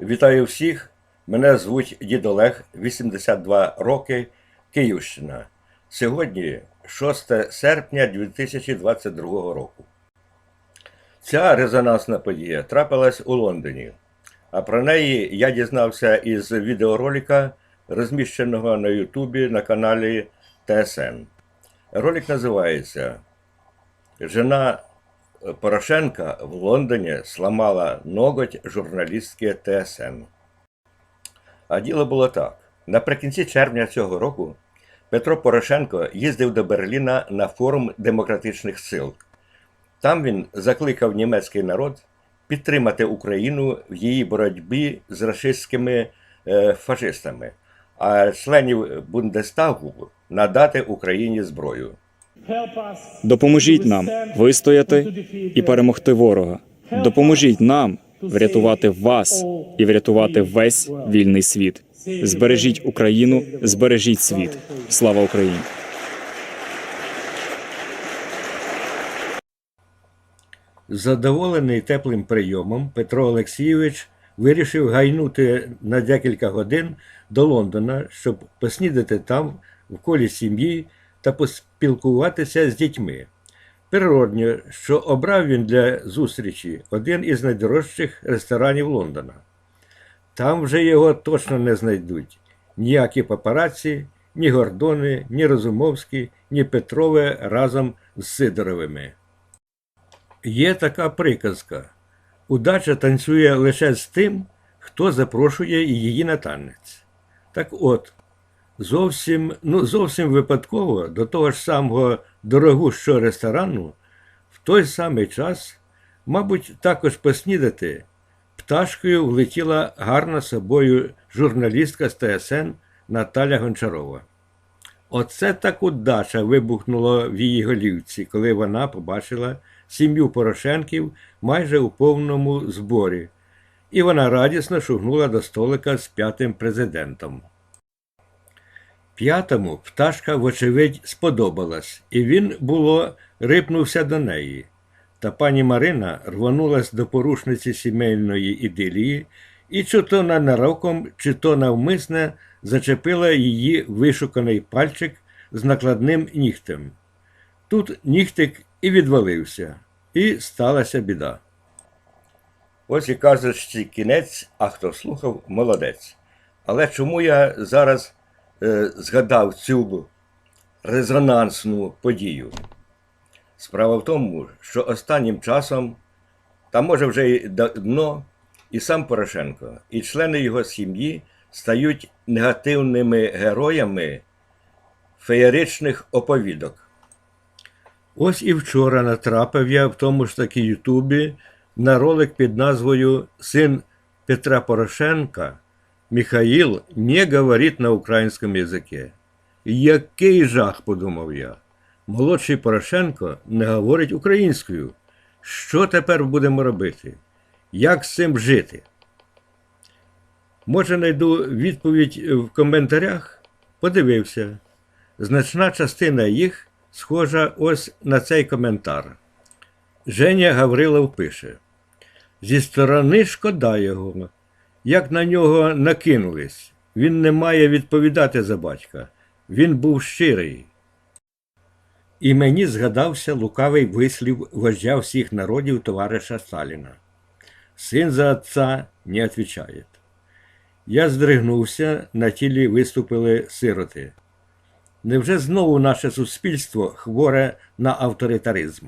Вітаю всіх. Мене звуть дід Олег, 82 роки, Київщина. Сьогодні 6 серпня 2022 року. Ця резонансна подія трапилась у Лондоні. А про неї я дізнався із відеоролика, розміщеного на Ютубі на каналі ТСН. Ролик називається Жена Порошенка в Лондоні сломала ноготь журналістки ТСН. А діло було так: наприкінці червня цього року Петро Порошенко їздив до Берліна на форум демократичних сил. Там він закликав німецький народ підтримати Україну в її боротьбі з рашистськими е, фашистами, а членів Бундестагу надати Україні зброю. Допоможіть нам вистояти і перемогти ворога. Допоможіть нам врятувати вас і врятувати весь вільний світ. Збережіть Україну, збережіть світ. Слава Україні! Задоволений теплим прийомом, Петро Олексійович вирішив гайнути на декілька годин до Лондона, щоб поснідати там в колі сім'ї та поспілкуватися з дітьми. Природньо, що обрав він для зустрічі один із найдорожчих ресторанів Лондона. Там вже його точно не знайдуть ніякі папараці, ні Гордони, ні Розумовські, ні Петрове разом з Сидоровими. Є така приказка: удача танцює лише з тим, хто запрошує її на танець. Так от, зовсім, ну, зовсім випадково до того ж самого дорогущого ресторану в той самий час, мабуть, також поснідати, пташкою влетіла гарна собою журналістка з ТСН Наталя Гончарова. Оце так удача вибухнула в її голівці, коли вона побачила сім'ю Порошенків майже у повному зборі, і вона радісно шугнула до столика з п'ятим президентом. П'ятому пташка, вочевидь, сподобалась, і він, було, рипнувся до неї. Та пані Марина рвонулась до порушниці сімейної ідилії і чи то ненароком, чи то навмисне зачепила її вишуканий пальчик з накладним нігтем. Тут нігтик і відвалився, і сталася біда. Ось і казочці кінець, а хто слухав, молодець. Але чому я зараз згадав цю резонансну подію? Справа в тому, що останнім часом, та може вже й давно, і сам Порошенко, і члени його сім'ї стають негативними героями феєричних оповідок. Ось і вчора натрапив я в тому ж таки Ютубі на ролик під назвою Син Петра Порошенка Михаїл не говорить на українському язикі. Який жах, подумав я. Молодший Порошенко не говорить українською. Що тепер будемо робити? Як з цим жити? Може, знайду відповідь в коментарях? Подивився. Значна частина їх схожа ось на цей коментар. Женя Гаврилов пише: Зі сторони шкода його, як на нього накинулись. Він не має відповідати за батька. Він був щирий. І мені згадався лукавий вислів вождя всіх народів товариша Сталіна. Син за отца не отвечает. Я здригнувся, на тілі виступили сироти. Невже знову наше суспільство хворе на авторитаризм?